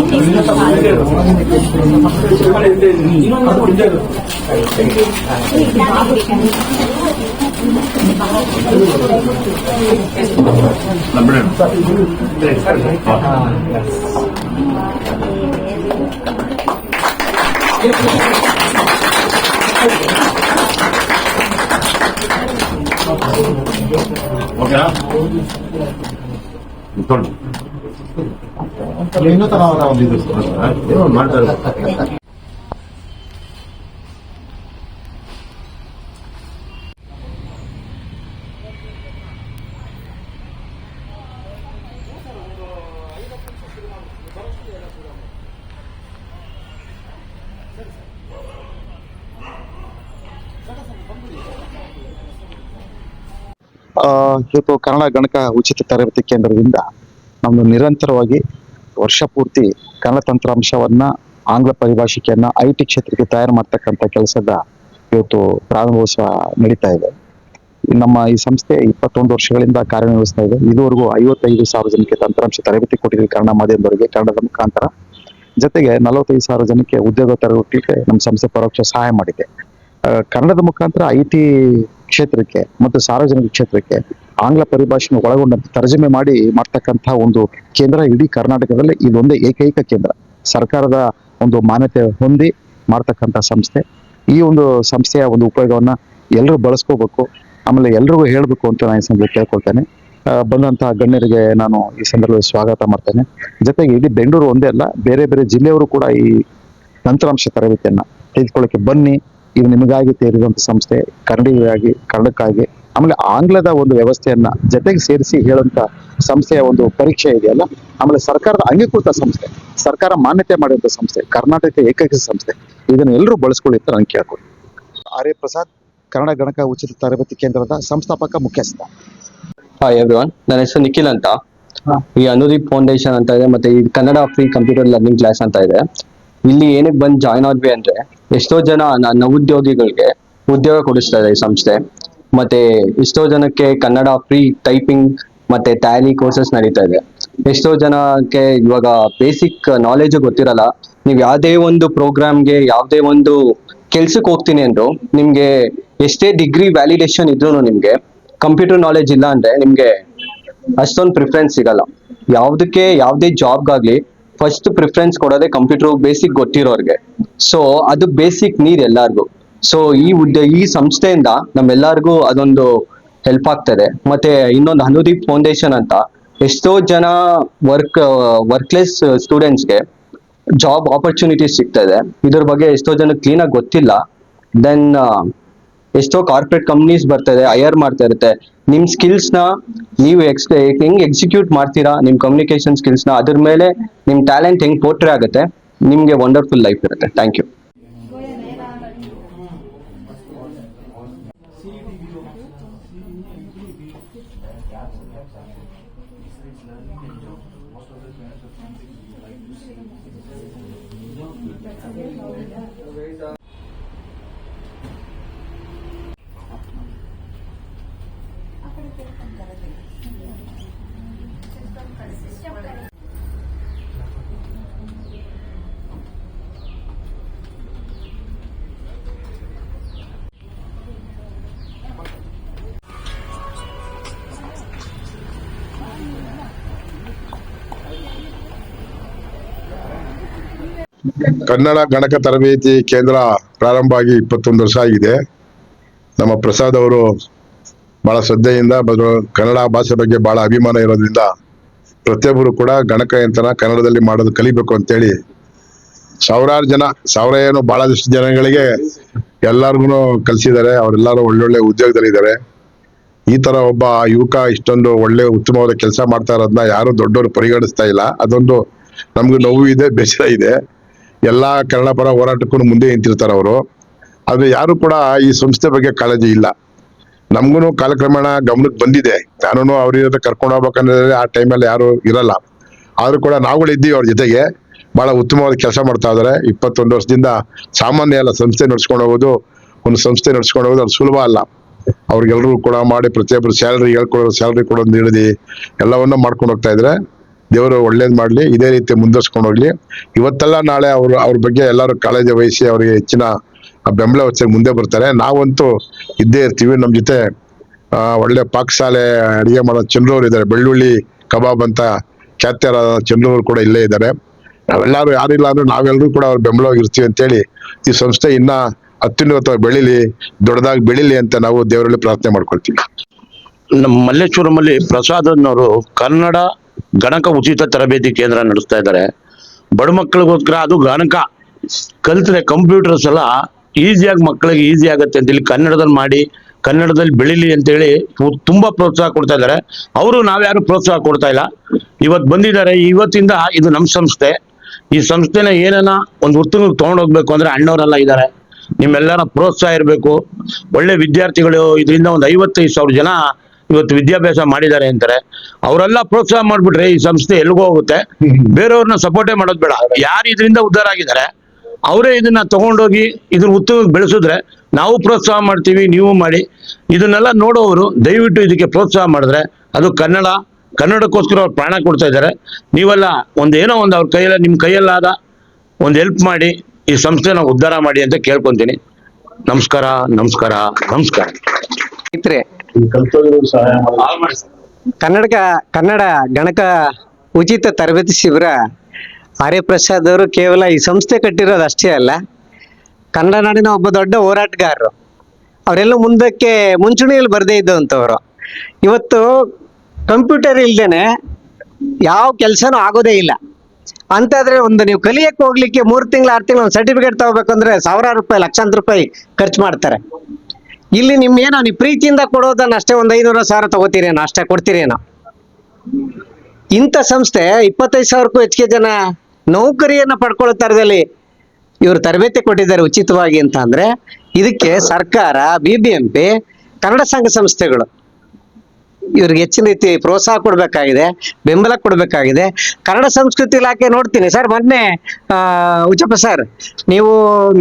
ತೊಗೊಂಡು ಇನ್ನೂ ಒಂದು ಇದು. ಇವತ್ತು ಕನ್ನಡ ಗಣಕ ಉಚಿತ ತರಬೇತಿ ಕೇಂದ್ರದಿಂದ ನಮ್ಮ ನಿರಂತರವಾಗಿ ವರ್ಷ ಪೂರ್ತಿ ಕನ್ನಡ ತಂತ್ರಾಂಶವನ್ನ ಆಂಗ್ಲ ಪರಿಭಾಷಿಕೆಯನ್ನ ಐ ಟಿ ಕ್ಷೇತ್ರಕ್ಕೆ ತಯಾರು ಮಾಡ್ತಕ್ಕಂಥ ಕೆಲಸದ ಇವತ್ತು ಪ್ರಾರಂಭೋತ್ಸವ ನಡೀತಾ ಇದೆ. ನಮ್ಮ ಈ ಸಂಸ್ಥೆ ಇಪ್ಪತ್ತೊಂದು ವರ್ಷಗಳಿಂದ ಕಾರ್ಯನಿರ್ವಹಿಸ್ತಾ ಇದೆ. ಇದುವರೆಗೂ ಐವತ್ತೈದು ಸಾವಿರ ಜನಕ್ಕೆ ತಂತ್ರಾಂಶ ತರಬೇತಿ ಕೊಟ್ಟಿದೆ ಕನ್ನಡ ಮಾಧ್ಯಮದವರಿಗೆ, ಕನ್ನಡದ ಮುಖಾಂತರ. ಜೊತೆಗೆ ನಲವತ್ತೈದು ಸಾವಿರ ಜನಕ್ಕೆ ಉದ್ಯೋಗ ತರಬೇತಿಗೆ ನಮ್ಮ ಸಂಸ್ಥೆ ಪರೋಕ್ಷ ಸಹಾಯ ಮಾಡಿದೆ. ಕನ್ನಡದ ಮುಖಾಂತರ ಐ ಟಿ ಕ್ಷೇತ್ರಕ್ಕೆ ಮತ್ತು ಸಾರ್ವಜನಿಕ ಕ್ಷೇತ್ರಕ್ಕೆ ಆಂಗ್ಲ ಪರಿಭಾಷೆನ ಒಳಗೊಂಡಂತೆ ತರ್ಜಮೆ ಮಾಡಿ ಮಾಡ್ತಕ್ಕಂತಹ ಒಂದು ಕೇಂದ್ರ ಇಡೀ ಕರ್ನಾಟಕದಲ್ಲಿ ಇದೊಂದೇ ಏಕೈಕ ಕೇಂದ್ರ. ಸರ್ಕಾರದ ಒಂದು ಮಾನ್ಯತೆ ಹೊಂದಿ ಮಾಡ್ತಕ್ಕಂಥ ಸಂಸ್ಥೆ. ಈ ಒಂದು ಸಂಸ್ಥೆಯ ಒಂದು ಉಪಯೋಗವನ್ನ ಎಲ್ಲರೂ ಬಳಸ್ಕೋಬೇಕು, ಆಮೇಲೆ ಎಲ್ರಿಗೂ ಹೇಳಬೇಕು ಅಂತ ನಾನು ಈ ಸಂದರ್ಭ ಕೇಳ್ಕೊಳ್ತೇನೆ. ಬಂದಂತಹ ಗಣ್ಯರಿಗೆ ನಾನು ಈ ಸಂದರ್ಭದಲ್ಲಿ ಸ್ವಾಗತ ಮಾಡ್ತೇನೆ. ಜೊತೆಗೆ ಇಡೀ ಬೆಂಗಳೂರು ಒಂದೇ ಅಲ್ಲ, ಬೇರೆ ಬೇರೆ ಜಿಲ್ಲೆಯವರು ಕೂಡ ಈ ತಂತ್ರಾಂಶ ತರಬೇತಿಯನ್ನ ತೆಗೆದುಕೊಳ್ಳಕ್ಕೆ ಬನ್ನಿ. ಇದು ನಿಮಗಾಗಿ ತೆರೆದಂತ ಸಂಸ್ಥೆ ಕನ್ನಡಿಗಾಗಿ ಕನ್ನಡಕ್ಕಾಗಿ ಆಮೇಲೆ ಆಂಗ್ಲದ ಒಂದು ವ್ಯವಸ್ಥೆಯನ್ನ ಜೊತೆಗೆ ಸೇರಿಸಿ ಹೇಳುವಂತ ಸಂಸ್ಥೆಯ ಒಂದು ಪರೀಕ್ಷೆ ಇದೆಯಲ್ಲ ಆಮೇಲೆ ಸರ್ಕಾರದ ಅಂಗೀಕೃತ ಸಂಸ್ಥೆ ಸರ್ಕಾರ ಮಾನ್ಯತೆ ಮಾಡಿದಂತ ಸಂಸ್ಥೆ ಕರ್ನಾಟಕ ಏಕೈಕ ಸಂಸ್ಥೆ ಇದನ್ನ ಎಲ್ಲರೂ ಬಳಸ್ಕೊಳ್ಳಿ ಅಂತ ನಾನು ಕೇಳ್ಕೊಳ್ಳಿ ಆರ್ಯ ಪ್ರಸಾದ್ ಕನ್ನಡ ಗಣಕ ಉಚಿತ ತರಬೇತಿ ಕೇಂದ್ರದ ಸಂಸ್ಥಾಪಕ ಮುಖ್ಯಸ್ಥ. ಹಾಯ್ ಎವ್ರಿವನ್ ನನ್ನ ಹೆಸರು ನಿಖಿಲ್ ಅಂತ. ಈ ಅನುದೀಪ್ ಫೌಂಡೇಶನ್ ಅಂತ ಇದೆ ಮತ್ತೆ ಈ Kannada free computer learning class ಅಂತ ಇದೆ. ಇಲ್ಲಿ ಏನಕ್ಕೆ ಬಂದು ಜಾಯ್ನ್ ಆದ್ವಿ ಅಂದ್ರೆ ಎಷ್ಟೋ ಜನ ನನ್ನ ಉದ್ಯೋಗಿಗಳಿಗೆ ಉದ್ಯೋಗ ಕೊಡಿಸ್ತಾ ಇದೆ ಈ ಸಂಸ್ಥೆ. ಮತ್ತೆ ಎಷ್ಟೋ ಜನಕ್ಕೆ ಕನ್ನಡ ಫ್ರೀ ಟೈಪಿಂಗ್ ಮತ್ತೆ ಟ್ಯಾಲಿ ಕೋರ್ಸಸ್ ನಡೀತಾ ಇದೆ. ಎಷ್ಟೋ ಜನಕ್ಕೆ ಇವಾಗ ಬೇಸಿಕ್ ನಾಲೆಜ್ ಗೊತ್ತಿರಲ್ಲ. ನೀವು ಯಾವುದೇ ಒಂದು ಪ್ರೋಗ್ರಾಮ್ಗೆ ಯಾವುದೇ ಒಂದು ಕೆಲ್ಸಕ್ಕೆ ಹೋಗ್ತೀನಿ ಅಂದ್ರು ನಿಮ್ಗೆ ಎಷ್ಟೇ ಡಿಗ್ರಿ ವ್ಯಾಲಿಡೇಷನ್ ಇದ್ರು ನಿಮ್ಗೆ ಕಂಪ್ಯೂಟರ್ ನಾಲೆಜ್ ಇಲ್ಲ ಅಂದ್ರೆ ನಿಮ್ಗೆ ಅಷ್ಟೊಂದು ಪ್ರಿಫರೆನ್ಸ್ ಸಿಗಲ್ಲ. ಯಾವ್ದಕ್ಕೆ ಯಾವುದೇ ಜಾಬ್ಗಾಗ್ಲಿ ಫಸ್ಟ್ ಪ್ರಿಫರೆನ್ಸ್ ಕೊಡೋದೇ ಕಂಪ್ಯೂಟರ್ ಬೇಸಿಕ್ ಗೊತ್ತಿರೋರ್ಗೆ. ಸೊ ಅದು ಬೇಸಿಕ್ ನೀರ್ ಎಲ್ಲಾರ್ಗು. ಸೊ ಈ ಈ ಸಂಸ್ಥೆಯಿಂದ ನಮ್ಮೆಲ್ಲರಿಗೂ ಅದೊಂದು ಹೆಲ್ಪ್ ಆಗ್ತದೆ. ಮತ್ತೆ ಇನ್ನೊಂದು ಅನುದೀಪ್ ಫೌಂಡೇಶನ್ ಅಂತ. ಎಷ್ಟೋ ಜನ ವರ್ಕ್ ವರ್ಕ್ಲೆಸ್ ಸ್ಟೂಡೆಂಟ್ಸ್ಗೆ ಜಾಬ್ ಆಪರ್ಚುನಿಟೀಸ್ ಸಿಗ್ತದೆ. ಇದೆ ಇದ್ರ ಬಗ್ಗೆ ಎಷ್ಟೋ ಜನ ಕ್ಲೀನಾಗಿ ಗೊತ್ತಿಲ್ಲ. ದೆನ್ ಎಷ್ಟೋ ಕಾರ್ಪೊರೇಟ್ ಕಂಪ್ನೀಸ್ ಬರ್ತಾ ಇದೆ ಹೈಯರ್ ಮಾಡ್ತಾ ಇರುತ್ತೆ. ನಿಮ್ ಸ್ಕಿಲ್ಸ್ನ ನೀವು ಎಕ್ಸ್ ಹೆಂಗ್ ಎಕ್ಸಿಕ್ಯೂಟ್ ಮಾಡ್ತೀರಾ ನಿಮ್ ಕಮ್ಯುನಿಕೇಶನ್ ಸ್ಕಿಲ್ಸ್ನ, ಅದ್ರ ಮೇಲೆ ನಿಮ್ ಟ್ಯಾಲೆಂಟ್ ಹೆಂಗ್ ಪೋಟ್ರೆ ಆಗುತ್ತೆ, ನಿಮ್ಗೆ ವಂಡರ್ಫುಲ್ ಲೈಫ್ ಇರುತ್ತೆ. ಥ್ಯಾಂಕ್ ಯು ಕನ್ನಡ ಗಣಕ ತರಬೇತಿ ಕೇಂದ್ರ ಪ್ರಾರಂಭ ಆಗಿ ಇಪ್ಪತ್ತೊಂದು ವರ್ಷ ಆಗಿದೆ. ನಮ್ಮ ಪ್ರಸಾದ್ ಅವರು ಬಹಳ ಶ್ರದ್ಧೆಯಿಂದ ಕನ್ನಡ ಭಾಷೆ ಬಗ್ಗೆ ಬಹಳ ಅಭಿಮಾನ ಇರೋದ್ರಿಂದ ಪ್ರತಿಯೊಬ್ಬರು ಕೂಡ ಗಣಕಯಂತ್ರನ ಕನ್ನಡದಲ್ಲಿ ಮಾಡೋದು ಕಲಿಬೇಕು ಅಂತೇಳಿ ಸಾವಿರಾರು ಜನ, ಸಾವಿರ ಏನು ಬಹಳಷ್ಟು ಜನಗಳಿಗೆ ಎಲ್ಲಾರ್ಗು ಕಲಿಸಿದ್ದಾರೆ. ಅವರೆಲ್ಲರೂ ಒಳ್ಳೊಳ್ಳೆ ಉದ್ಯೋಗದಲ್ಲಿದ್ದಾರೆ. ಈ ತರ ಒಬ್ಬ ಯುವಕ ಇಷ್ಟೊಂದು ಒಳ್ಳೆ ಉತ್ತಮವಾದ ಕೆಲಸ ಮಾಡ್ತಾ ಇರೋದನ್ನ ಯಾರು ದೊಡ್ಡವರು ಪರಿಗಣಿಸ್ತಾ ಇಲ್ಲ. ಅದೊಂದು ನಮ್ಗೆ ನೋವು ಇದೆ ಬೇಸರ ಇದೆ. ಎಲ್ಲಾ ಕನ್ನಡ ಪರ ಹೋರಾಟಕ್ಕೂ ಮುಂದೆ ನಿಂತಿರ್ತಾರೆ ಅವರು. ಆದ್ರೆ ಯಾರು ಕೂಡ ಈ ಸಂಸ್ಥೆ ಬಗ್ಗೆ ಕಾಳಜಿ ಇಲ್ಲ. ನಮ್ಗೂ ಕಾಲಕ್ರಮೇಣ ಗಮನಕ್ಕೆ ಬಂದಿದೆ. ನಾನು ಅವ್ರ ಕರ್ಕೊಂಡು ಹೋಗ್ಬೇಕಂದ್ರೆ ಆ ಟೈಮಲ್ಲಿ ಯಾರು ಇರಲ್ಲ. ಆದ್ರೂ ಕೂಡ ನಾವುಗಳು ಇದ್ದೀವಿ ಅವ್ರ ಜೊತೆಗೆ. ಬಹಳ ಉತ್ತಮವಾದ ಕೆಲಸ ಮಾಡ್ತಾ ಇದಾರೆ ಇಪ್ಪತ್ತೊಂದು ವರ್ಷದಿಂದ ಸಾಮಾನ್ಯ ಅಲ್ಲ ಸಂಸ್ಥೆ ನಡ್ಸ್ಕೊಂಡು ಹೋಗೋದು ಒಂದು ಸಂಸ್ಥೆ ನಡ್ಸ್ಕೊಂಡು ಹೋಗೋದು ಅದು ಸುಲಭ ಅಲ್ಲ. ಅವ್ರಿಗೆಲ್ಲರೂ ಕೂಡ ಮಾಡಿ ಪ್ರತಿಯೊಬ್ಬರು ಸ್ಯಾಲ್ರಿ ಹೇಳ್ಕೊಡೋ ಸ್ಯಾಲ್ರಿ ಕೊಡೋದು ಹಿಡಿದು ಎಲ್ಲವನ್ನ ಮಾಡ್ಕೊಂಡು ಹೋಗ್ತಾ ಇದ್ರೆ ದೇವರು ಒಳ್ಳೇದ್ ಮಾಡಲಿ, ಇದೇ ರೀತಿ ಮುಂದುವರ್ಸ್ಕೊಂಡು ಹೋಗ್ಲಿ. ಇವತ್ತೆಲ್ಲ ನಾಳೆ ಅವರು, ಅವ್ರ ಬಗ್ಗೆ ಎಲ್ಲರೂ ಕಾಳಜಿ ವಹಿಸಿ ಅವರಿಗೆ ಹೆಚ್ಚಿನ ಬೆಂಬಲ ವಹಿಸಿ ಮುಂದೆ ಬರ್ತಾರೆ. ನಾವಂತೂ ಇದ್ದೇ ಇರ್ತೀವಿ. ನಮ್ಮ ಜೊತೆ ಒಳ್ಳೆ ಪಾಕಶಾಲೆ ಅಡುಗೆ ಮಾಡೋ ಚಂದ್ರವ್ರು ಇದ್ದಾರೆ ಬೆಳ್ಳುಳ್ಳಿ ಕಬಾಬ್ ಅಂತ ಖ್ಯಾತ್ಯರಾದ ಚಂದ್ರವ್ರು ಕೂಡ ಇಲ್ಲೇ ಇದ್ದಾರೆ ನಾವೆಲ್ಲರೂ ಯಾರಿಲ್ಲ ಅಂದ್ರೆ ನಾವೆಲ್ಲರೂ ಕೂಡ ಅವ್ರ ಬೆಂಬಲವಾಗಿರ್ತೀವಿ ಅಂತೇಳಿ ಈ ಸಂಸ್ಥೆ ಇನ್ನ ಅತ್ಯುನ್ನತವಾಗಿ ಬೆಳಿಲಿ, ದೊಡ್ಡದಾಗಿ ಬೆಳಿಲಿ ಅಂತ ನಾವು ದೇವರಲ್ಲಿ ಪ್ರಾರ್ಥನೆ ಮಾಡ್ಕೊಳ್ತೀವಿ. ನಮ್ಮ ಮಲ್ಲೇಶ್ವರಮಲ್ಲಿ ಪ್ರಸಾದನ್ನವರು ಕನ್ನಡ ಗಣಕ ಉಚಿತ ತರಬೇತಿ ಕೇಂದ್ರ ನಡೆಸ್ತಾ ಇದ್ದಾರೆ. ಬಡ ಮಕ್ಕಳಿಗೋಸ್ಕರ ಅದು ಗಣಕ. ಕಲಿತರೆ ಕಂಪ್ಯೂಟರ್ಸ್ ಎಲ್ಲ ಈಸಿಯಾಗಿ ಮಕ್ಕಳಿಗೆ ಈಸಿ ಆಗುತ್ತೆ ಅಂತ ಇಲ್ಲಿ ಕನ್ನಡದಲ್ಲಿ ಮಾಡಿ, ಕನ್ನಡದಲ್ಲಿ ಬೆಳಿಲಿ ಅಂತೇಳಿ ತುಂಬಾ ಪ್ರೋತ್ಸಾಹ ಕೊಡ್ತಾ ಇದ್ದಾರೆ. ಅವರು ನಾವ್ಯಾರು ಪ್ರೋತ್ಸಾಹ ಕೊಡ್ತಾ ಇಲ್ಲ. ಇವತ್ತು ಬಂದಿದ್ದಾರೆ. ಇವತ್ತಿಂದ ಇದು ನಮ್ಮ ಸಂಸ್ಥೆ. ಈ ಸಂಸ್ಥೆನ ಏನನ್ನ ಒಂದು ಉತ್ತುಂಗಕ್ಕೆ ತಗೊಂಡೋಗ್ಬೇಕು ಅಂದ್ರೆ ಅಣ್ಣವರೆಲ್ಲ ಇದ್ದಾರೆ. ನಿಮ್ಮೆಲ್ಲರ ಪ್ರೋತ್ಸಾಹ ಇರಬೇಕು. ಒಳ್ಳೆ ವಿದ್ಯಾರ್ಥಿಗಳು ಇದರಿಂದ ಒಂದು ಐವತ್ತೈದು ಸಾವಿರ ಜನ ಇವತ್ತು ವಿದ್ಯಾಭ್ಯಾಸ ಮಾಡಿದ್ದಾರೆ ಅಂತಾರೆ, ಅವರೆಲ್ಲ ಪ್ರೋತ್ಸಾಹ ಮಾಡ್ಬಿಟ್ರೆ ಈ ಸಂಸ್ಥೆ ಎಲ್ಗೋ ಹೋಗುತ್ತೆ. ಬೇರೆಯವ್ರನ್ನ ಸಪೋರ್ಟೇ ಮಾಡೋದು ಬೇಡ. ಯಾರು ಇದರಿಂದ ಉದ್ಧಾರ ಆಗಿದ್ದಾರೆ, ಅವರೇ ಇದನ್ನ ತಗೊಂಡೋಗಿ ಇದನ್ನ ಉತ್ತಮ ಬೆಳೆಸಿದ್ರೆ ನಾವು ಪ್ರೋತ್ಸಾಹ ಮಾಡ್ತೀವಿ, ನೀವು ಮಾಡಿ. ಇದನ್ನೆಲ್ಲ ನೋಡೋವರು ದಯವಿಟ್ಟು ಇದಕ್ಕೆ ಪ್ರೋತ್ಸಾಹ ಮಾಡಿದ್ರೆ ಅದು ಕನ್ನಡ, ಕನ್ನಡಕ್ಕೋಸ್ಕರ ಅವ್ರು ಪ್ರಾಣ ಕೊಡ್ತಾ ಇದ್ದಾರೆ. ನೀವೆಲ್ಲ ಒಂದೇನೋ ಒಂದು ಅವ್ರ ಕೈಯಲ್ಲ ನಿಮ್ಮ ಕೈಯಲ್ಲಾದ ಒಂದು ಹೆಲ್ಪ್ ಮಾಡಿ ಈ ಸಂಸ್ಥೆನ ಉದ್ಧಾರ ಮಾಡಿ ಅಂತ ಕೇಳ್ಕೊಂತೀನಿ. ನಮಸ್ಕಾರ ನಮಸ್ಕಾರ ನಮಸ್ಕಾರ. ಸ್ನೇಹಿತರೆ ಕನ್ನಡ ಕನ್ನಡ ಗಣಕ ಉಚಿತ ತರಬೇತಿ ಶಿಬಿರ ಪ್ರಸಾದ್ ಅವರು ಕೇವಲ ಈ ಸಂಸ್ಥೆ ಕಟ್ಟಿರೋದು ಅಷ್ಟೇ ಅಲ್ಲ ಕನ್ನಡ ನಾಡಿನ ಒಬ್ಬ ದೊಡ್ಡ ಹೋರಾಟಗಾರರು. ಅವರೆಲ್ಲ ಮುಂದಕ್ಕೆ ಮುಂಚೂಣಿಯಲ್ಲಿ ಬರದೇ ಇದ್ದಂಥವ್ರು. ಇವತ್ತು ಕಂಪ್ಯೂಟರ್ ಇಲ್ದೇನೆ ಯಾವ ಕೆಲಸನೂ ಆಗೋದೇ ಇಲ್ಲ. ಅಂತಾದ್ರೆ ಒಂದು ನೀವು ಕಲಿಯಕ್ಕೆ ಹೋಗ್ಲಿಕ್ಕೆ ಮೂರು ತಿಂಗಳು, ಆರು ತಿಂಗಳು ಒಂದು ಸರ್ಟಿಫಿಕೇಟ್ ತಗೋಬೇಕಂದ್ರೆ ಸಾವಿರಾರು ರೂಪಾಯಿ, ಲಕ್ಷಾಂತರ ರೂಪಾಯಿ ಖರ್ಚು ಮಾಡ್ತಾರೆ. ಇಲ್ಲಿ ನಿಮ್ ಏನೋ, ನೀವು ಪ್ರೀತಿಯಿಂದ ಕೊಡೋದನ್ನ ಅಷ್ಟೇ ಒಂದು ಐನೂರು ಸಾವಿರ ತಗೋತೀರೇನೋ ಅಷ್ಟೇ ಕೊಡ್ತೀರೇನೋ ಇಂಥ ಸಂಸ್ಥೆ ಇಪ್ಪತ್ತೈದು ಸಾವಿರಕ್ಕೂ ಹೆಚ್ಚಿಗೆ ಜನ ನೌಕರಿಯನ್ನ ಪಡ್ಕೊಳ್ಳೋ ತರದಲ್ಲಿ ಇವರು ತರಬೇತಿ ಕೊಟ್ಟಿದ್ದಾರೆ ಉಚಿತವಾಗಿ ಅಂತ ಅಂದ್ರೆ ಇದಕ್ಕೆ ಸರ್ಕಾರ, ಬಿ ಬಿ ಎಂ ಕನ್ನಡ ಸಂಘ ಸಂಸ್ಥೆಗಳು ಇವ್ರಿಗೆ ಹೆಚ್ಚಿನ ರೀತಿ ಪ್ರೋತ್ಸಾಹ ಕೊಡಬೇಕಾಗಿದೆ, ಬೆಂಬಲ ಕೊಡಬೇಕಾಗಿದೆ. ಕನ್ನಡ ಸಂಸ್ಕೃತಿ ಇಲಾಖೆ ನೋಡ್ತೀನಿ ಸರ್, ಮೊನ್ನೆ ಉಚಪ್ಪ ಸರ್, ನೀವು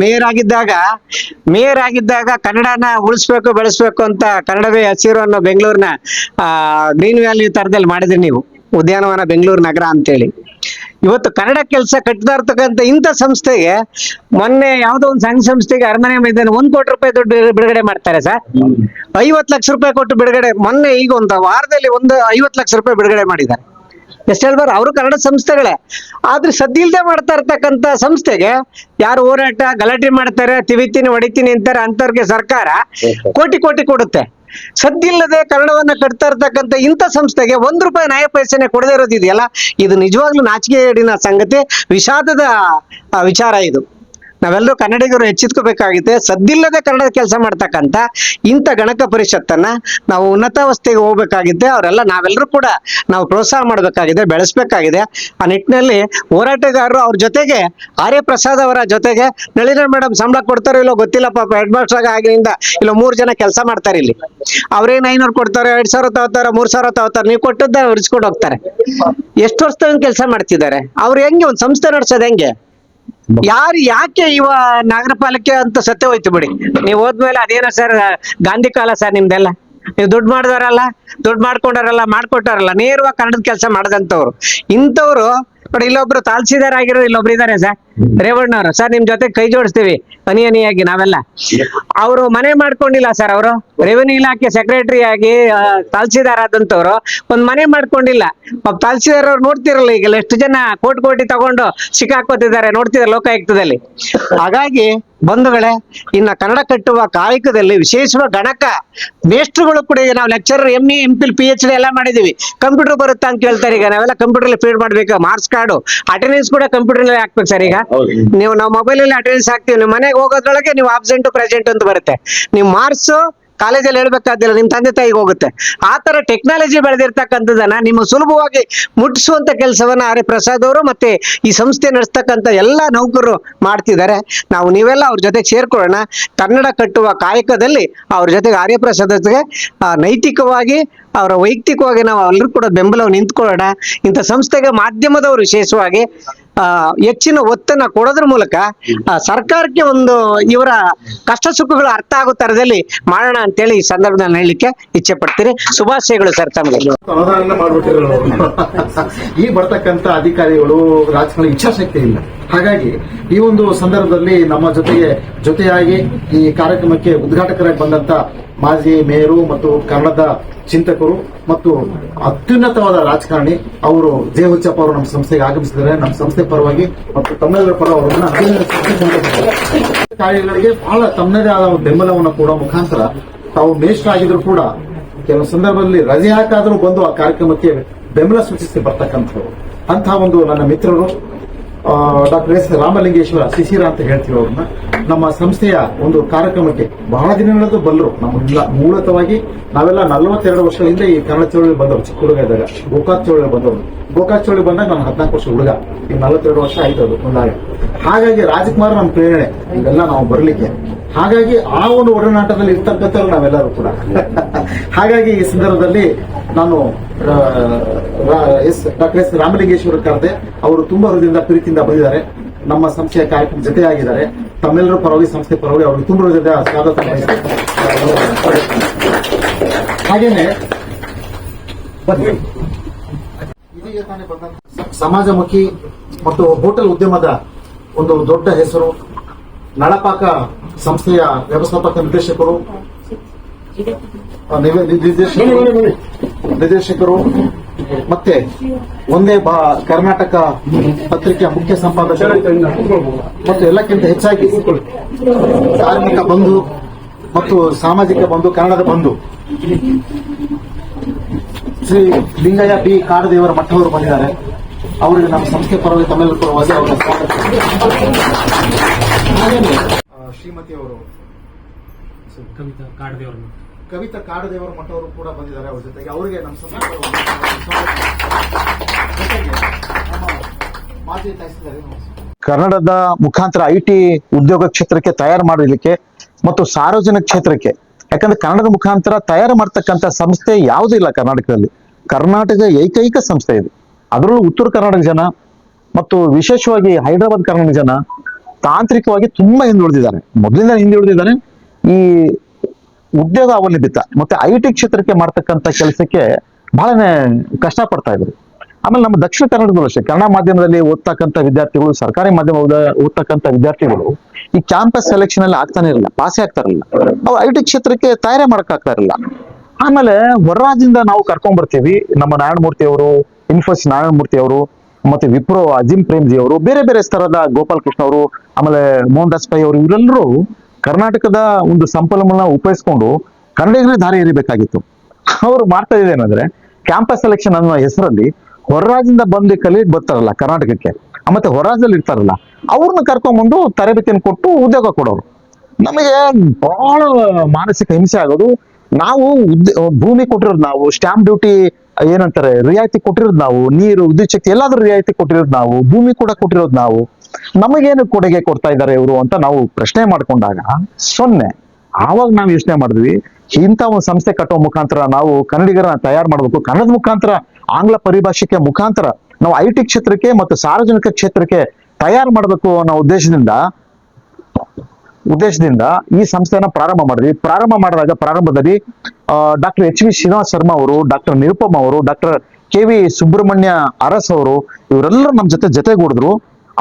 ಮೇಯರ್ ಆಗಿದ್ದಾಗ ಮೇಯರ್ ಆಗಿದ್ದಾಗ ಕನ್ನಡನ ಉಳಿಸ್ಬೇಕು, ಬೆಳೆಸ್ಬೇಕು ಅಂತ ಕನ್ನಡವೇ ಹಸಿರು ಅನ್ನೋ ಬೆಂಗಳೂರಿನ ಗ್ರೀನ್ ವ್ಯಾಲಿ ತರದಲ್ಲಿ ಮಾಡಿದ್ರಿ ನೀವು, ಉದ್ಯಾನವನ ಬೆಂಗಳೂರು ನಗರ ಅಂತೇಳಿ. ಇವತ್ತು ಕನ್ನಡ ಕೆಲಸ ಕಟ್ತಾ ಇರ್ತಕ್ಕಂಥ ಇಂಥ ಸಂಸ್ಥೆಗೆ ಮೊನ್ನೆ ಯಾವುದೋ ಒಂದು ಸಂಘ ಸಂಸ್ಥೆಗೆ ಅರಮನೆ ಮೈದಾನ ಒಂದ್ ಕೋಟಿ ರೂಪಾಯಿ ದುಡ್ಡು ಬಿಡುಗಡೆ ಮಾಡ್ತಾರೆ ಸರ್. ಐವತ್ತು ಲಕ್ಷ ರೂಪಾಯಿ ಕೊಟ್ಟು ಬಿಡುಗಡೆ ಮೊನ್ನೆ ಈಗ ಒಂದು ವಾರದಲ್ಲಿ ಒಂದು ಐವತ್ತು ಲಕ್ಷ ರೂಪಾಯಿ ಬಿಡುಗಡೆ ಮಾಡಿದ್ದಾರೆ. ಎಷ್ಟು ಹೇಳ್ಬಾರ್ದು? ಅವರು ಕನ್ನಡ ಸಂಸ್ಥೆಗಳೇ. ಆದ್ರೆ ಸದ್ದಿಲ್ದೆ ಮಾಡ್ತಾ ಇರ್ತಕ್ಕಂಥ ಸಂಸ್ಥೆಗೆ ಯಾರು ಹೋರಾಟ ಗಲಾಟೆ ಮಾಡ್ತಾರೆ ತಿವಿತೀನಿ ಹೊಡಿತೀನಿ ಅಂತಾರೆ ಅಂತವ್ರಿಗೆ ಸರ್ಕಾರ ಕೋಟಿ ಕೋಟಿ ಕೊಡುತ್ತೆ. ಸದ್ದಿಲ್ಲದೆ ಕನ್ನಡವನ್ನ ಕಟ್ತಾ ಇರ್ತಕ್ಕಂಥ ಇಂಥ ಸಂಸ್ಥೆಗೆ ಒಂದ್ ರೂಪಾಯಿ ನ್ಯಾಯ ಪೈಸೆನೆ ಕೊಡದೇ ಇರೋದಿದೆಯಲ್ಲ? ಇದು ನಿಜವಾಗ್ಲೂ ನಾಚಿಕೆಗೇಡಿನ ಸಂಗತಿ, ವಿಷಾದದ ವಿಚಾರ ಇದು. ನಾವೆಲ್ಲರೂ ಕನ್ನಡಿಗರು ಎಚ್ಚೆತ್ಕೋಬೇಕಾಗಿದೆ ಸದ್ದಿಲ್ಲದೆ ಕನ್ನಡದ ಕೆಲಸ ಮಾಡ್ತಕ್ಕಂಥ ಇಂಥ ಗಣಕ ಪರಿಷತ್ತನ್ನ ನಾವು ಉನ್ನತಾವಸ್ಥೆಗೆ ಹೋಗ್ಬೇಕಾಗಿದೆ ಅವರೆಲ್ಲ ನಾವೆಲ್ಲರೂ ಕೂಡ ನಾವು ಪ್ರೋತ್ಸಾಹ ಮಾಡಬೇಕಾಗಿದೆ, ಬೆಳೆಸ್ಬೇಕಾಗಿದೆ. ಆ ನಿಟ್ಟಿನಲ್ಲಿ ಹೋರಾಟಗಾರರು ಅವ್ರ ಜೊತೆಗೆ ಆರ್ಯ ಪ್ರಸಾದ್ ಅವರ ಜೊತೆಗೆ, ನಳಿನ ಮೇಡಮ್ ಸಂಬಳ ಕೊಡ್ತಾರೋ ಇಲ್ಲೋ ಗೊತ್ತಿಲ್ಲ ಪಾಪ ಹೆಡ್ ಮಾಸ್ಟರ್ ಆಗಿನಿಂದ ಇಲ್ಲ ಮೂರು ಜನ ಕೆಲಸ ಮಾಡ್ತಾರೆ ಇಲ್ಲಿ. ಅವ್ರೇನ್ ಐನೂರು ಕೊಡ್ತಾರೆ, ಎರಡ್ ಸಾವಿರ ತಗೋತಾರ, ಮೂರ್ ಸಾವಿರ ತಗೋತಾರೆ, ನೀವು ಕೊಟ್ಟದ್ದ ಉಳಿಸ್ಕೊಂಡು ಹೋಗ್ತಾರೆ. ಎಷ್ಟು ವರ್ಷದ ಕೆಲಸ ಮಾಡ್ತಿದ್ದಾರೆ? ಅವ್ರು ಹೆಂಗೆ, ಒಂದು ಸಂಸ್ಥೆ ನಡೆಸೋದು ಹೆಂಗೆ? ಯಾರು ಯಾಕೆ ಇವ ನಗರ ಪಾಲಿಕೆ ಅಂತ ಸತ್ಯ ಹೋಯ್ತು ಬಿಡಿ. ನೀವು ಹೋದ್ಮೇಲೆ ಅದೇನೋ ಸರ್, ಗಾಂಧಿ ಕಾಲ ಸರ್ ನಿಮ್ದೆಲ್ಲ. ನೀವು ದುಡ್ಡು ಮಾಡಿದಾರಲ್ಲ ದುಡ್ಡು ಮಾಡ್ಕೊಂಡಾರಲ್ಲ ಮಾಡ್ಕೊಟ್ಟಾರಲ್ಲ ನೇರವಾಗಿ ಕನ್ನಡದ ಕೆಲಸ ಮಾಡದಂತವ್ರು. ಇಂಥವ್ರು, ನೋಡಿ ಇಲ್ಲೊಬ್ರು ತಾಲ್ಸಿದಾರ ಆಗಿರೋ ಇಲ್ಲೊಬ್ರು ಇದಾರೆ ಸರ್. ರೇವಣ್ಣವ್ರು ಸರ್ ನಿಮ್ ಜೊತೆ ಕೈ ಜೋಡಿಸ್ತೀವಿ. ಅನಿ ಅನಿಯಾಗಿ ನಾವೆಲ್ಲ. ಅವರು ಮನೆ ಮಾಡ್ಕೊಂಡಿಲ್ಲ ಸರ್ ಅವರು. ರೆವೆನ್ಯೂ ಇಲಾಖೆ ಸೆಕ್ರೆಟರಿ ಆಗಿ ಆ, ತಾಲ್ಸಿದಾರ್ ಆದಂತವ್ರು ಒಂದ್ ಮನೆ ಮಾಡ್ಕೊಂಡಿಲ್ಲ. ತಾಲ್ಸಿದಾರ್ ಅವ್ರು ನೋಡ್ತಿರಲ್ಲ ಈಗ ಎಷ್ಟು ಜನ ಕೋಟಿ ಕೋಟಿ ತಗೊಂಡು ಸಿಕ್ಕಾಕೋತಿದ್ದಾರೆ ನೋಡ್ತಿದ್ದಾರೆ ಲೋಕಾಯುಕ್ತದಲ್ಲಿ. ಹಾಗಾಗಿ ಬಂಧುಗಳೇ ಇನ್ನ ಕನ್ನಡ ಕಟ್ಟುವ ಕಾಯಕದಲ್ಲಿ ವಿಶೇಷವಾಗಿ ಗಣಕ ಮೇಷ್ಟ್ರುಗಳು ಕೂಡ ಈಗ ನಾವು lecturer M A phil P H D ಎಲ್ಲ ಮಾಡಿದೀವಿ ಕಂಪ್ಯೂಟರ್ ಬರುತ್ತಾ ಅಂತ ಕೇಳ್ತಾರೆ ಈಗ. ನಾವೆಲ್ಲ ಕಂಪ್ಯೂಟರ್ ಫೀಡ್ ಮಾಡ್ಬೇಕು ಮಾರ್ಕ್ಸ್ ಕಾರ್ಡು ಅಟೆಂಡೆನ್ಸ್ ಕೂಡ ಕಂಪ್ಯೂಟರ್ ಹಾಕ್ಬೇಕು ಸರ್ ಈಗ. ನೀವು ನಾವು ಮೊಬೈಲ್ ಅಲ್ಲಿ ಅಟೆಂಡೆನ್ಸ್ ಹಾಕ್ತೀವಿ. ನೀವು ಮನೆಗೆ ಹೋಗೋದ್ರೊಳಗೆ ನೀವು ಆಬ್ಸೆಂಟ್ ಪ್ರೆಸೆಂಟ್ ಅಂತ ಬರುತ್ತೆ. ನೀವು ಮಾರ್ಕ್ಸ್ ಕಾಲೇಜಲ್ಲಿ ಹೇಳ್ಬೇಕಾದಿಲ್ಲ ನಿಮ್ ತಂದೆ ತಾಯಿಗೆ ಹೋಗುತ್ತೆ. ಆ ತರ ಟೆಕ್ನಾಲಜಿ ಬೆಳೆದಿರ್ತಕ್ಕಂಥದ್ದನ್ನ ನಿಮ್ಮ ಸುಲಭವಾಗಿ ಮುಟ್ಟಿಸುವಂತ ಕೆಲಸವನ್ನ ಆರ್ಯ ಪ್ರಸಾದ್ ಅವರು ಮತ್ತೆ ಈ ಸಂಸ್ಥೆ ನಡೆಸ್ತಕ್ಕಂಥ ಎಲ್ಲ ನೌಕರರು ಮಾಡ್ತಿದ್ದಾರೆ. ನಾವು ನೀವೆಲ್ಲ ಅವ್ರ ಜೊತೆ ಸೇರ್ಕೊಳ್ಳೋಣ. ಕನ್ನಡ ಕಟ್ಟುವ ಕಾಯಕದಲ್ಲಿ ಅವ್ರ ಜೊತೆಗೆ ಆರ್ಯ ಪ್ರಸಾದ್ ಜೊತೆಗೆ ನೈತಿಕವಾಗಿ ಅವರ ವೈಯಕ್ತಿಕವಾಗಿ ನಾವು ಎಲ್ಲರೂ ಕೂಡ ಬೆಂಬಲವನ್ನು ನಿಂತ್ಕೊಳ್ಳೋಣ. ಇಂಥ ಸಂಸ್ಥೆಗೆ ಮಾಧ್ಯಮದವರು ವಿಶೇಷವಾಗಿ ಹೆಚ್ಚಿನ ಒತ್ತನ್ನ ಕೊಡೋದ್ರ ಮೂಲಕ ಸರ್ಕಾರಕ್ಕೆ ಒಂದು ಇವರ ಕಷ್ಟ ಸುಖಗಳು ಅರ್ಥ ಆಗೋ ತರದಲ್ಲಿ ಮಾಡೋಣ ಅಂತೇಳಿ ಈ ಸಂದರ್ಭದಲ್ಲಿ ಹೇಳಲಿಕ್ಕೆ ಇಚ್ಛೆ ಪಡ್ತೀರಿ ಶುಭಾಶಯಗಳು ಸರ್ ತಮಗೆ. ಈ ಬರ್ತಕ್ಕಂತ ಅಧಿಕಾರಿಗಳು ರಾಜಕಾರಣ ಇಚ್ಛಾಶಕ್ತಿ ಇಲ್ಲ ಹಾಗಾಗಿ ಈ ಒಂದು ಸಂದರ್ಭದಲ್ಲಿ ನಮ್ಮ ಜೊತೆಗೆ, ಜೊತೆಯಾಗಿ ಈ ಕಾರ್ಯಕ್ರಮಕ್ಕೆ ಉದ್ಘಾಟಕರಾಗಿ ಬಂದಂತ ಮಾಜಿ ಮೇಯರು ಮತ್ತು ಕನ್ನಡದ ಚಿಂತಕರು ಮತ್ತು ಅತ್ಯುನ್ನತವಾದ ರಾಜಕಾರಣಿ ಅವರು ಜೆ ಅವರು ನಮ್ಮ ಸಂಸ್ಥೆಗೆ ಆಗಮಿಸಿದ್ದಾರೆ ನಮ್ಮ ಸಂಸ್ಥೆ ಪರವಾಗಿ ಮತ್ತು ತಮ್ಮದರ ಪರ ಅವರನ್ನ. ಕಾರ್ಯಗಳಿಗೆ ಬಹಳ ತಮ್ಮದೇ ಆದ ಬೆಂಬಲವನ್ನು ಕೂಡ ಮುಖಾಂತರ ತಾವು ಮೇಷ್ಟ್ರಾಗಿದ್ರು ಕೂಡ ಕೆಲವು ಸಂದರ್ಭದಲ್ಲಿ ರಜೆ ಹಾಕಾದರೂ ಬಂದು ಆ ಕಾರ್ಯಕ್ರಮಕ್ಕೆ ಬೆಂಬಲ ಸೂಚಿಸಿ ಬರ್ತಕ್ಕಂಥವ್ರು ಅಂತಹ ಒಂದು ನನ್ನ ಮಿತ್ರರು ಡಾಕ್ಟರ್ ಎಸ್ ರಾಮಲಿಂಗೇಶ್ವರ ಶಿಶಿರ ಅಂತ ಹೇಳ್ತೀವಿ ಅವ್ರನ್ನ. ನಮ್ಮ ಸಂಸ್ಥೆಯ ಒಂದು ಕಾರ್ಯಕ್ರಮಕ್ಕೆ ಬಹಳ ದಿನಗಳದ್ದು ಬಲ್ಲರು ನಮ್ಮ ಮೂಲತವಾಗಿ ನಾವೆಲ್ಲ ನಲವತ್ತೆರಡು ವರ್ಷಗಳಿಂದ ಈ ಕನ್ನಡ ಚಳವಳಿ ಬಂದವರು, ಚಿಕ್ಕ ಹುಡುಗ ಇದ್ದಾಗ. ಗೋಕಾಕ್ ಚಳವಳಿ ಬಂದವರು. ಗೋಕಾಕ್ ಚಳವಳಿ ಬಂದಾಗ ನಾನು ಹದಿನಾಲ್ಕು ವರ್ಷ ಹುಡುಗ. ಈ ನಲವತ್ತೆರಡು ವರ್ಷ ಆಯ್ತು ಅದು ಬಂದಾಗ ಹಾಗಾಗಿ ರಾಜಕುಮಾರ್ ನಮ್ಮ ಪ್ರೇರಣೆ. ಇವೆಲ್ಲ ನಾವು ಬರಲಿಕ್ಕೆ. ಹಾಗಾಗಿ ಆ ಒಂದು ಒಡನಾಟದಲ್ಲಿ ಇರ್ತಕ್ಕಂಥವ್ರು ನಾವೆಲ್ಲರೂ ಕೂಡ. ಹಾಗಾಗಿ ಈ ಸಂದರ್ಭದಲ್ಲಿ ನಾನು S doctor S Ramalingeshwara Karde ಅವರು ತುಂಬಾ ಹೃದಯದಿಂದ ಪ್ರೀತಿಯಿಂದ ಬಂದಿದ್ದಾರೆ. ನಮ್ಮ ಸಂಸ್ಥೆಯ ಕಾರ್ಯಕ್ರಮ ಜೊತೆಯಾಗಿದ್ದಾರೆ. ತಮ್ಮೆಲ್ಲರ ಪರವಾಗಿ ಸಂಸ್ಥೆ ಪರವಾಗಿ ಅವರಿಗೆ ತುಂಬ ಹೃದಯದ ಸ್ವಾಗತ. ಹಾಗೇನೆ. ಇದೀಗ ತಾನೇ ಸಮಾಜಮುಖಿ ಮತ್ತು ಹೋಟೆಲ್ ಉದ್ಯಮದ ಒಂದು ದೊಡ್ಡ ಹೆಸರು ನಳಪಾಕ ಸಂಸ್ಥೆಯ ವ್ಯವಸ್ಥಾಪಕ ನಿರ್ದೇಶಕರು. ನಿರ್ದೇಶಕರು. ಮತ್ತೆ ಒಂದೇ ಬಾ ಕರ್ನಾಟಕ ಪತ್ರಿಕೆಯ ಮುಖ್ಯ ಸಂಪಾದಕರು. ಮತ್ತು ಎಲ್ಲಕ್ಕಿಂತ ಹೆಚ್ಚಾಗಿ ಕಾರ್ಮಿಕ ಬಂಧು ಮತ್ತು ಸಾಮಾಜಿಕ ಬಂಧು ಕನ್ನಡದ ಬಂಧು. ಶ್ರೀ ಲಿಂಗಯ್ಯ ಬಿ. ಕಾಡದೇವರ ಮಠವರು ಬಂದಿದ್ದಾರೆ. ಅವರಿಗೆ ನಮ್ಮ ಸಂಸ್ಥೆ ಪರವಾಗಿ ತಮ್ಮೆಲ್ಲರ ಪರವಾಗಿ ಅವರ ಸ್ವಾಗತ. ಶ್ರೀಮತಿ ಅವರು. ಕವಿತಾ ಕಾಡದೇವ್ರನ್ನ ಕವಿತಾ ಕಾಡದೇವರ ಮಠವರು ಕೂಡ ಬಂದಿದ್ದಾರೆ ಅವ್ರ ಜೊತೆಗೆ. ಅವರಿಗೆ ನಮ್ಮ ಕನ್ನಡದ ಮುಖಾಂತರ ಐ ಟಿ ಉದ್ಯೋಗ ಕ್ಷೇತ್ರಕ್ಕೆ ತಯಾರು ಮಾಡಲಿಕ್ಕೆ ಮತ್ತು ಸಾರ್ವಜನಿಕ ಕ್ಷೇತ್ರಕ್ಕೆ. ಯಾಕಂದ್ರೆ ಕನ್ನಡದ ಮುಖಾಂತರ ತಯಾರು ಮಾಡ್ತಕ್ಕಂಥ ಸಂಸ್ಥೆ ಯಾವುದೂ ಇಲ್ಲ ಕರ್ನಾಟಕದಲ್ಲಿ. ಕರ್ನಾಟಕ ಏಕೈಕ ಸಂಸ್ಥೆ ಇದು. ಅದರಲ್ಲೂ ಉತ್ತರ ಕರ್ನಾಟಕ ಜನ ಮತ್ತು ವಿಶೇಷವಾಗಿ ಹೈದರಾಬಾದ್ ಕರ್ನಾಟಕ ಜನ ತಾಂತ್ರಿಕವಾಗಿ ತುಂಬಾ ಹಿಂದುಳಿದಿದ್ದಾರೆ. ಮೊದಲಿಂದ ಹಿಂದುಳಿದಿದ್ದಾರೆ. ಈ ಉದ್ಯೋಗ ಅವಲಂಬಿತ. ಮತ್ತೆ ಐ ಟಿ ಕ್ಷೇತ್ರಕ್ಕೆ ಮಾಡ್ತಕ್ಕಂಥ ಕೆಲಸಕ್ಕೆ ಬಹಳನೇ ಕಷ್ಟ ಪಡ್ತಾ ಇದ್ರು. ಆಮೇಲೆ ನಮ್ಮ ದಕ್ಷಿಣ ಕನ್ನಡದಲ್ಲೂ ಅಷ್ಟೇ ಕನ್ನಡ ಮಾಧ್ಯಮದಲ್ಲಿ ಓದ್ತಕ್ಕಂಥ ವಿದ್ಯಾರ್ಥಿಗಳು, ಸರ್ಕಾರಿ ಮಾಧ್ಯಮ ಓದ- ಓದ್ತಕ್ಕಂಥ ವಿದ್ಯಾರ್ಥಿಗಳು ಈ ಕ್ಯಾಂಪಸ್ ಸೆಲೆಕ್ಷನ್ ಅಲ್ಲಿ ಆಗ್ತಾನೆ ಇರಲಿಲ್ಲ ಪಾಸೇ ಆಗ್ತಾ ಇರಲಿಲ್ಲ ಅವ್ರು ಐ ಟಿ ಕ್ಷೇತ್ರಕ್ಕೆ ತಯಾರಿ ಮಾಡಕ್ ಆಗ್ತಾ ಆಮೇಲೆ ಹೊರರಾಜ್ಯದಿಂದ ನಾವು ಕರ್ಕೊಂಡ್ ಬರ್ತೀವಿ ನಮ್ಮ ನಾರಾಯಣಮೂರ್ತಿ ಅವರು ಇನ್ಫೋಸಿಸ್ ನಾರಾಯಣಮೂರ್ತಿ ಅವರು, ಮತ್ತೆ ವಿಪ್ರೋ ಅಜಿಮ್ ಪ್ರೇಮ್ಜಿ ಅವರು, ಬೇರೆ ಬೇರೆ ಸ್ತರದ ಗೋಪಾಲ್ ಕೃಷ್ಣ ಅವರು, ಆಮೇಲೆ ಮೋಹನ್ ದಾಸ್ ಪೈ ಅವರು, ಇವರೆಲ್ಲರೂ ಕರ್ನಾಟಕದ ಒಂದು ಸಂಪನ್ಮೂಲ ಉಪಯೋಗಿಸ್ಕೊಂಡು ಕನ್ನಡಿಗರೇ ದಾರಿ ಎರಿಬೇಕಾಗಿತ್ತು. ಅವ್ರು ಮಾಡ್ತಾ ಇದೇನಂದ್ರೆ ಕ್ಯಾಂಪಸ್ ಸೆಲೆಕ್ಷನ್ ಅನ್ನೋ ಹೆಸರಲ್ಲಿ ಹೊರರಾಜ್ಯದಿಂದ ಬಂದು ಕಲಿ ಬರ್ತಾರಲ್ಲ ಕರ್ನಾಟಕಕ್ಕೆ. ಮತ್ತೆ ಹೊರರಾಜ್ಯದಲ್ಲಿ ಇರ್ತಾರಲ್ಲ ಅವ್ರನ್ನ ಕರ್ಕೊಂಡ್ಬಂದು ತರಬೇತಿಯನ್ನು ಕೊಟ್ಟು ಉದ್ಯೋಗ ಕೊಡೋರು. ನಮಗೆ ಬಹಳ ಮಾನಸಿಕ ಹಿಂಸೆ ಆಗೋದು. ನಾವು ಭೂಮಿ ಕೊಟ್ಟಿರೋದು ನಾವು ಸ್ಟಾಂಪ್ ಡ್ಯೂಟಿ ಏನಂತಾರೆ, ರಿಯಾಯಿತಿ ಕೊಟ್ಟಿರೋದು ನಾವು, ನೀರು, ವಿದ್ಯುತ್ ಶಕ್ತಿ, ಎಲ್ಲಾದ್ರೂ ರಿಯಾಯಿತಿ ಕೊಟ್ಟಿರೋದು ನಾವು, ಭೂಮಿ ಕೂಡ ಕೊಟ್ಟಿರೋದು ನಾವು. ನಮಗೇನು ಕೊಡುಗೆ ಕೊಡ್ತಾ ಇದ್ದಾರೆ ಇವರು ಅಂತ ನಾವು ಪ್ರಶ್ನೆ ಮಾಡ್ಕೊಂಡಾಗ, ಸೊನ್ನೆ. ಆವಾಗ ನಾವು ಯೋಚನೆ ಮಾಡಿದ್ವಿ, ಇಂಥ ಒಂದು ಸಂಸ್ಥೆ ಕಟ್ಟೋ ಮುಖಾಂತರ ನಾವು ಕನ್ನಡಿಗರನ್ನ ತಯಾರು ಮಾಡಬೇಕು. ಕನ್ನಡದ ಮುಖಾಂತರ, ಆಂಗ್ಲ ಪರಿಭಾಷೆಗೆ ಮುಖಾಂತರ ನಾವು ಐ ಟಿ ಕ್ಷೇತ್ರಕ್ಕೆ ಮತ್ತು ಸಾರ್ವಜನಿಕ ಕ್ಷೇತ್ರಕ್ಕೆ ತಯಾರು ಮಾಡಬೇಕು ಅನ್ನೋ ಉದ್ದೇಶದಿಂದ ಉದ್ದೇಶದಿಂದ ಈ ಸಂಸ್ಥೆನ ಪ್ರಾರಂಭ ಮಾಡಿದ್ವಿ. ಪ್ರಾರಂಭ ಮಾಡಿದಾಗ ಪ್ರಾರಂಭದಲ್ಲಿ doctor H V Srinivas Sharma ಅವರು, ಡಾಕ್ಟರ್ ನಿರುಪಮ್ ಅವರು, doctor K V Subrahmanya Aras ಅವರು, ಇವರೆಲ್ಲರೂ ನಮ್ಮ ಜೊತೆ ಜೊತೆಗೂಡಿದ್ರು.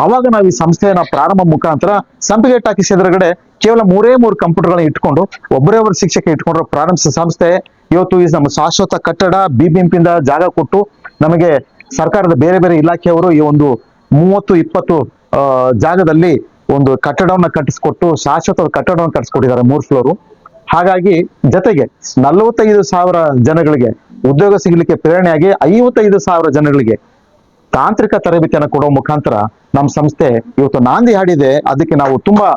ಅವಾಗ ನಾವು ಈ ಸಂಸ್ಥೆಯನ್ನ ಪ್ರಾರಂಭ ಮುಖಾಂತರ ಸಂಪಿಗೆ ಟಾಕೀಸ್ ಎದುರುಗಡೆ ಕೇವಲ ಮೂರೇ ಮೂರು ಕಂಪ್ಯೂಟರ್ಗಳನ್ನ ಇಟ್ಕೊಂಡು ಒಬ್ಬರೇ ಒಬ್ಬರು ಶಿಕ್ಷಕ ಇಟ್ಕೊಂಡ್ರು ಪ್ರಾರಂಭಿಸಿದ ಸಂಸ್ಥೆ. ಇವತ್ತು ಈ ನಮ್ಮ ಶಾಶ್ವತ ಕಟ್ಟಡ, ಬಿಬಿಎಂಪಿಯಿಂದ ಜಾಗ ಕೊಟ್ಟು ನಮಗೆ ಸರ್ಕಾರದ ಬೇರೆ ಬೇರೆ ಇಲಾಖೆಯವರು ಈ ಒಂದು ಮೂವತ್ತು, ಇಪ್ಪತ್ತು ಜಾಗದಲ್ಲಿ ಒಂದು ಕಟ್ಟಡವನ್ನ ಕಟ್ಟಿಸ್ಕೊಟ್ಟು ಶಾಶ್ವತ ಕಟ್ಟಡವನ್ನು ಕಟ್ಟಿಸ್ಕೊಟ್ಟಿದ್ದಾರೆ ಮೂರ್ ಫ್ಲೋರು ಹಾಗಾಗಿ ಜೊತೆಗೆ ನಲವತ್ತೈದು ಸಾವಿರ ಜನಗಳಿಗೆ ಉದ್ಯೋಗ ಸಿಗಲಿಕ್ಕೆ ಪ್ರೇರಣೆಯಾಗಿ ಐವತ್ತೈದು ಸಾವಿರ ಜನಗಳಿಗೆ ತಾಂತ್ರಿಕ ತರಬೇತಿಯನ್ನು ಕೊಡೋ ಮುಖಾಂತರ ನಮ್ಮ ಸಂಸ್ಥೆ ಇವತ್ತು ನಾಂದಿ ಹಾಡಿದೆ. ಅದಕ್ಕೆ ನಾವು ತುಂಬಾ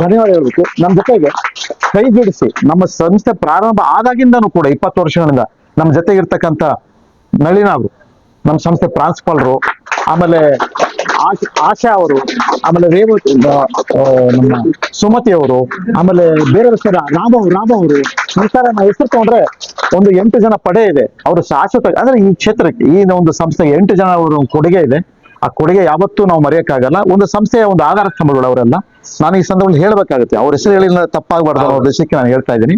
ಧನ್ಯವಾದ ಹೇಳ್ಬೇಕು. ನಮ್ಮ ಜೊತೆಗೆ ಕೈಗೂಡಿಸಿ ನಮ್ಮ ಸಂಸ್ಥೆ ಪ್ರಾರಂಭ ಆದಾಗಿಂದನೂ ಕೂಡ ಇಪ್ಪತ್ತು ವರ್ಷಗಳಿಂದ ನಮ್ಮ ಜೊತೆಗಿರ್ತಕ್ಕಂಥ ನಳಿನ ಅವರು, ನಮ್ಮ ಸಂಸ್ಥೆ ಪ್ರಾಂಶುಪಾಲರು, ಆಮೇಲೆ ಆಶ್- ಅವರು, ಆಮೇಲೆ ರೇವತ್ ನಮ್ಮ ಸುಮತಿ ಅವರು, ಆಮೇಲೆ ಬೇರೆ ಸರ ರಾಮ ರಾಮ ಅವರು ನಾವು ಹೆಸರು ತಗೊಂಡ್ರೆ ಒಂದು ಎಂಟು ಜನ ಪಡೆ ಇದೆ. ಅವರು ಶಾಶ್ವತ, ಅಂದ್ರೆ ಈ ಕ್ಷೇತ್ರಕ್ಕೆ, ಈ ಒಂದು ಸಂಸ್ಥೆಗೆ ಎಂಟು ಜನ ಅವರ ಕೊಡುಗೆ ಇದೆ. ಆ ಕೊಡುಗೆ ಯಾವತ್ತೂ ನಾವು ಮರೆಯಕ್ಕಾಗಲ್ಲ. ಒಂದು ಸಂಸ್ಥೆಯ ಒಂದು ಆಧಾರ ಸ್ತಂಭಗಳು ಅವರೆಲ್ಲ. ನಾನು ಈ ಸಂದರ್ಭದಲ್ಲಿ ಹೇಳ್ಬೇಕಾಗುತ್ತೆ. ಅವ್ರ ಹೆಸರು ಹೇಳಿ ತಪ್ಪಾಗಬಾರ್ದು ಅನ್ನೋ ಉದ್ದೇಶಕ್ಕೆ ನಾನು ಹೇಳ್ತಾ ಇದ್ದೀನಿ.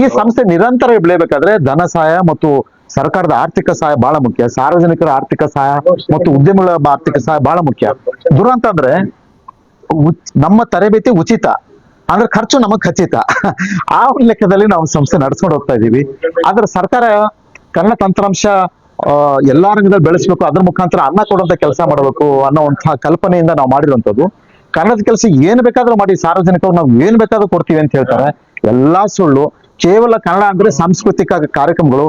ಈ ಸಂಸ್ಥೆ ನಿರಂತರ ಬೆಳೆಯಬೇಕಾದ್ರೆ ಧನ ಸಹಾಯ ಮತ್ತು ಸರ್ಕಾರದ ಆರ್ಥಿಕ ಸಹಾಯ ಬಹಳ ಮುಖ್ಯ, ಸಾರ್ವಜನಿಕರ ಆರ್ಥಿಕ ಸಹಾಯ ಮತ್ತು ಉದ್ಯಮಿಗಳ ಆರ್ಥಿಕ ಸಹಾಯ ಬಹಳ ಮುಖ್ಯ. ದುರಂತ ಅಂದ್ರೆ ನಮ್ಮ ತರಬೇತಿ ಉಚಿತ. ಅಂದ್ರೆ ಖರ್ಚು ನಮಗ್ ಖಚಿತ. ಆ ಲೆಕ್ಕದಲ್ಲಿ ನಾವು ಸಂಸ್ಥೆ ನಡ್ಸ್ಕೊಂಡು ಹೋಗ್ತಾ ಇದೀವಿ ಆದ್ರೆ ಸರ್ಕಾರ ಕನ್ನಡ ತಂತ್ರಾಂಶ ಎಲ್ಲಾ ರಂಗದಲ್ಲಿ ಬೆಳೆಸ್ಬೇಕು, ಅದ್ರ ಮುಖಾಂತರ ಅನ್ನ ಕೊಡುವಂತ ಕೆಲಸ ಮಾಡಬೇಕು ಅಂತ ಕಲ್ಪನೆಯಿಂದ ನಾವು ಮಾಡಿರುವಂತದ್ದು ಕನ್ನಡದ ಕೆಲಸ ಏನ್ ಬೇಕಾದ್ರೂ ಮಾಡಿ, ಸಾರ್ವಜನಿಕರು ನಾವು ಏನ್ ಬೇಕಾದ್ರೂ ಕೊಡ್ತೀವಿ ಅಂತ ಹೇಳ್ತಾರೆ. ಎಲ್ಲಾ ಸುಳ್ಳು, ಕೇವಲ ಕನ್ನಡ ಅಂದ್ರೆ ಸಾಂಸ್ಕೃತಿಕ ಕಾರ್ಯಕ್ರಮಗಳು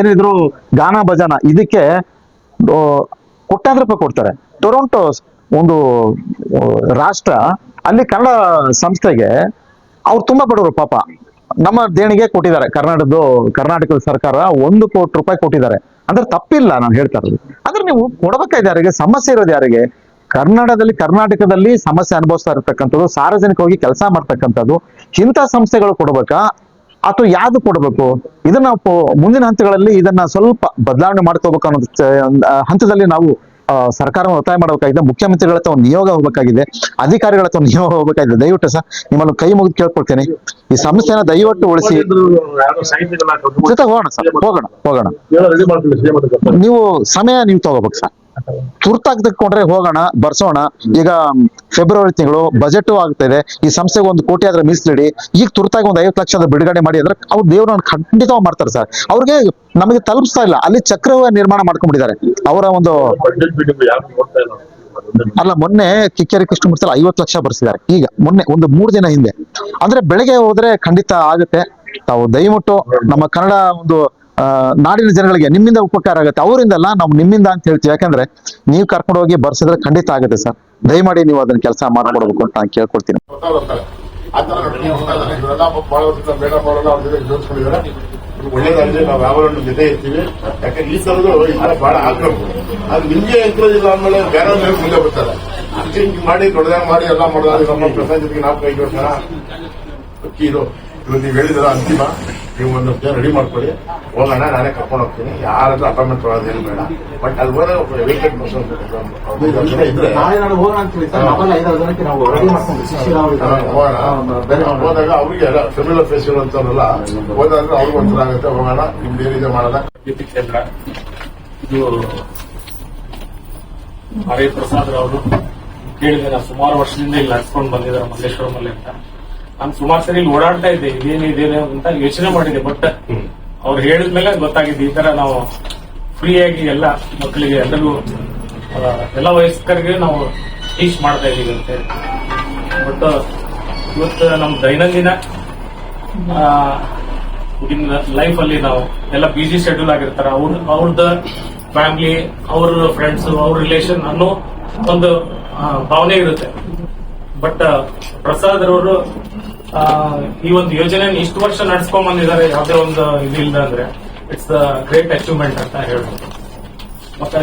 ಏನಿದ್ರು ಗಾನ ಭಜನ, ಇದಕ್ಕೆ ಕೋಟ್ಯಾಂತರ ರೂಪಾಯಿ ಕೊಡ್ತಾರೆ. ಟೊರೊಂಟೊ ಒಂದು ರಾಷ್ಟ್ರ, ಅಲ್ಲಿ ಕನ್ನಡ ಸಂಸ್ಥೆಗೆ ಅವ್ರು ತುಂಬಾ ಬಡವರು ಪಾಪ. ನಮ್ಮ ದೇಣಿಗೆ ಕೊಟ್ಟಿದ್ದಾರೆ. ಕರ್ನಾಟಕದ ಕರ್ನಾಟಕದ ಸರ್ಕಾರ ಒಂದು ಕೋಟಿ ರೂಪಾಯಿ ಕೊಟ್ಟಿದ್ದಾರೆ. ಅಂದ್ರೆ ತಪ್ಪಿಲ್ಲ ನಾನು ಹೇಳ್ತಾ ಇರೋದು. ಅಂದ್ರೆ ನೀವು ಕೊಡ್ಬೇಕಾಯ್ತು ಯಾರಿಗೆ, ಸಮಸ್ಯೆ ಇರೋದು ಯಾರಿಗೆ? ಕನ್ನಡದಲ್ಲಿ ಕರ್ನಾಟಕದಲ್ಲಿ ಸಮಸ್ಯೆ ಅನುಭವಿಸ್ತಾ ಇರತಕ್ಕಂಥದ್ದು, ಸಾರ್ವಜನಿಕವಾಗಿ ಕೆಲಸ ಮಾಡ್ತಕ್ಕಂಥದ್ದು, ಇಂಥ ಸಂಸ್ಥೆಗಳು ಕೊಡ್ಬೇಕಾ? ಅಥವಾ ಯಾವ್ದು ಕೊಡಬೇಕು? ಇದನ್ನ ಮುಂದಿನ ಹಂತಗಳಲ್ಲಿ ಇದನ್ನ ಸ್ವಲ್ಪ ಬದಲಾವಣೆ ಮಾಡ್ಕೋಬೇಕು ಅನ್ನೋ ಹಂತದಲ್ಲಿ ನಾವು ಸರ್ಕಾರವನ್ನು ಒತ್ತಾಯ ಮಾಡಬೇಕಾಗಿದೆ. ಮುಖ್ಯಮಂತ್ರಿಗಳ ಹತ್ರ ಒಂದು ನಿಯೋಗ ಹೋಗಬೇಕಾಗಿದೆ. ಅಧಿಕಾರಿಗಳ ಹತ್ರ ಒಂದು ನಿಯೋಗ ಹೋಗಬೇಕಾಗಿದೆ. ದಯವಿಟ್ಟು ಸರ್ ನಿಮ್ಮನ್ನು ಕೈ ಮುಗಿದು ಕೇಳ್ಕೊಳ್ತೇನೆ. ಈ ಸಂಸ್ಥೆನ ದಯವಿಟ್ಟು ಉಳಿಸಿ. ಜೊತೆ ಹೋಗೋಣ ಸರ್ ಹೋಗೋಣ ಹೋಗೋಣ. ನೀವು ಸಮಯ ನೀವು ತಗೋಬೇಕು ಸರ್. ತುರ್ತಾಗಿ ತಕ್ಕೊಂಡ್ರೆ ಹೋಗೋಣ, ಬರ್ಸೋಣ. ಈಗ ಫೆಬ್ರವರಿ ತಿಂಗಳು ಬಜೆಟ್ ಆಗ್ತಿದೆ. ಈ ಸಂಸ್ಥೆಗೆ ಒಂದು ಕೋಟಿ ಆದ್ರೆ ಮೀಸಲಿಡಿ. ಈಗ ತುರ್ತಾಗಿ ಒಂದು ಐವತ್ತು ಲಕ್ಷದ ಬಿಡುಗಡೆ ಮಾಡಿ ಅಂದ್ರೆ ಅವ್ರು ದೇವ್ರನ್ನ ಖಂಡಿತವಾಗಿ ಮಾಡ್ತಾರೆ ಸರ್. ಅವ್ರಿಗೆ ನಮಗೆ ತಲುಪಿಸ್ತಾ ಇಲ್ಲ. ಅಲ್ಲಿ ಚಕ್ರವ ನಿರ್ಮಾಣ ಮಾಡ್ಕೊಂಡ್ಬಿಟ್ಟಿದ್ದಾರೆ. ಅವರ ಒಂದು ಅಲ್ಲ, ಮೊನ್ನೆ ಕಿಕ್ಕೇರಿ ಕೃಷ್ಣಮೂರ್ತಿ ಐವತ್ತು ಲಕ್ಷ ಬರ್ಸಿದ್ದಾರೆ. ಈಗ ಮೊನ್ನೆ, ಒಂದು ಮೂರು ದಿನ ಹಿಂದೆ. ಅಂದ್ರೆ ಬೆಳಗ್ಗೆ ಹೋದ್ರೆ ಖಂಡಿತ ಆಗುತ್ತೆ. ತಾವು ದಯವಿಟ್ಟು ನಮ್ಮ ಕನ್ನಡ ಒಂದು ನಾಡಿನ ಜನಗಳಿಗೆ ನಿಮ್ಮಿಂದ ಉಪಕಾರ ಆಗುತ್ತೆ. ಅವರಿಂದಲ್ಲ ನಾವು ನಿಮ್ಮಿಂದ ಅಂತ ಹೇಳ್ತೀವಿ. ಯಾಕಂದ್ರೆ ನೀವು ಕರ್ಕೊಂಡು ಹೋಗಿ ಬರ್ಸಿದ್ರೆ ಖಂಡಿತ ಆಗುತ್ತೆ ಸರ್. ದಯಮಾಡಿ ನೀವು ಅದನ್ನ ಕೆಲಸ ಮಾಡ್ಕೊಡ್ಬೇಕು ಅಂತ ನಾನು ಕೇಳ್ಕೊಡ್ತೀನಿ. ಒಳ್ಳೇದಾಗಿದೆ ನಾವು ಯಾವಾಗಲೂ ಜೊತೆ ಇರ್ತೀವಿ ಯಾಕಂದ್ರೆ ಈ ತರದ್ದು ಯಾರು ಬಹಳ ಆಗ್ರಹ ಅದು ನಿಮ್ಗೆ ಎಂಕ್ರೇಜ್ ಇಲ್ಲ ಬೇರೆ ಮೇಲೆ ಮುಂದೆ ಬರ್ತಾರೆ ಮಾಡಿ ದೊಡ್ಡದಾಗಿ ಮಾಡಿ ಎಲ್ಲ ಮಾಡೋದು ನಮ್ಮ ಪ್ರಸಾದ್ ಜೊತೆಗೆ ನಾವು ಕೈ ಜೋಡಿಸೋಣ ಇದು ನೀವು ಹೇಳಿದ್ರ ಅಂತಿಮ ನೀವು ಒಂದು ರೆಡಿ ಮಾಡ್ಕೊಳ್ಳಿ. ಹೋಗೋಣ ನಾನೇ ಕರ್ಕೊಂಡು ಹೋಗ್ತೀನಿ. ಯಾರಾದ್ರೂ ಅಪಾಯಿಂಟ್ಮೆಂಟ್ ತೊಗೊಳೋದೇನು ಬೇಡ. ಬಟ್ ಅಲ್ಲಿ ಹೋದ್ರೆ ವೇಕೆಟ್ ಜನ ಇದ್ರೆ ನಾಳೆ ನಾನು ಹೋಗೋಣ ಅಂತ ಸರ್ ನಾವೆಲ್ಲ ಐದಾರು ಜನಕ್ಕೆ ನಾವು ರೆಡಿ ಮಾಡ್ಕೊಂಡು ಶಿಶಿರಾವ್ ಹೋಗೋಣ. ಆ, ಬೇರೆ ಹೋದಾಗ ಅವ್ರಿಗೆ ಫೆಮಿಲರ್ ಫೇಸಿಯಲ್ ಇರುವಂತವ್ರಲ್ಲ ಹೋದಾದ್ರೆ ಅವ್ರಿಗೆ ಒಂಥರ ಆಗುತ್ತೆ. ಹೋಗೋಣ ನಿಮ್ದು ಏನಿದೆ ಮಾಡೋಣ. ಬಿಪಿ ಕೇಂದ್ರ. ಇದು ಹರೇ ಪ್ರಸಾದ್ ಅವರು ಕೇಳಿದೆ ನಾನು ಸುಮಾರು ವರ್ಷದಿಂದ ಇಲ್ಲಿ ನಡ್ಕೊಂಡು ಬಂದಿದ್ದಾರೆ ಮಲ್ಲೇಶ್ವರಮಲ್ಲಿ ಅಂತ. ನಾನು ಸುಮಾರು ಸರಿ ಇಲ್ಲಿ ಓಡಾಡ್ತಾ ಇದ್ದೆ ಇದೇನಿದೆ ಅಂತ ಯೋಚನೆ ಮಾಡಿದೆ ಬಟ್ ಅವ್ರು ಹೇಳಿದ್ಮೇಲೆ ಗೊತ್ತಾಗಿದೆ ಈ ತರ ನಾವು ಫ್ರೀಯಾಗಿ ಎಲ್ಲ ಮಕ್ಕಳಿಗೆ ಎಲ್ಲರಿಗೂ ಎಲ್ಲ ವಯಸ್ಕರಿಗೆ ನಾವು ಟೀಚ್ ಮಾಡ್ತಾ ಇದ್ದೀವಿ ಅಂತ ಹೇಳಿ. ಬಟ್ ಇವತ್ತು ನಮ್ಮ ದೈನಂದಿನ ಲೈಫ್ ಅಲ್ಲಿ ನಾವು ಎಲ್ಲ ಬಿಜಿ ಶೆಡ್ಯೂಲ್ ಆಗಿರ್ತಾರೆ ಅವ್ರ ಅವ್ರದ ಫ್ಯಾಮಿಲಿ ಅವ್ರ ಫ್ರೆಂಡ್ಸ್ ಅವ್ರ ರಿಲೇಷನ್ ಅನ್ನೋ ಒಂದು ಭಾವನೆ ಇರುತ್ತೆ. ಬಟ್ ಪ್ರಸಾದ್ ಅವರು ಈ ಒಂದು ಯೋಜನೆ ಇಷ್ಟು ವರ್ಷ ನಡ್ಸ್ಕೊಂಡ್ ಬಂದಿದ್ದಾರೆ ಯಾವುದೇ ಒಂದು ಇದಿಲ್ಲ ಅಂದ್ರೆ ಇಟ್ಸ್ ಗ್ರೇಟ್ ಅಚೀವ್ಮೆಂಟ್ ಅಂತ ಹೇಳ್ಬೋದು. ಮತ್ತೆ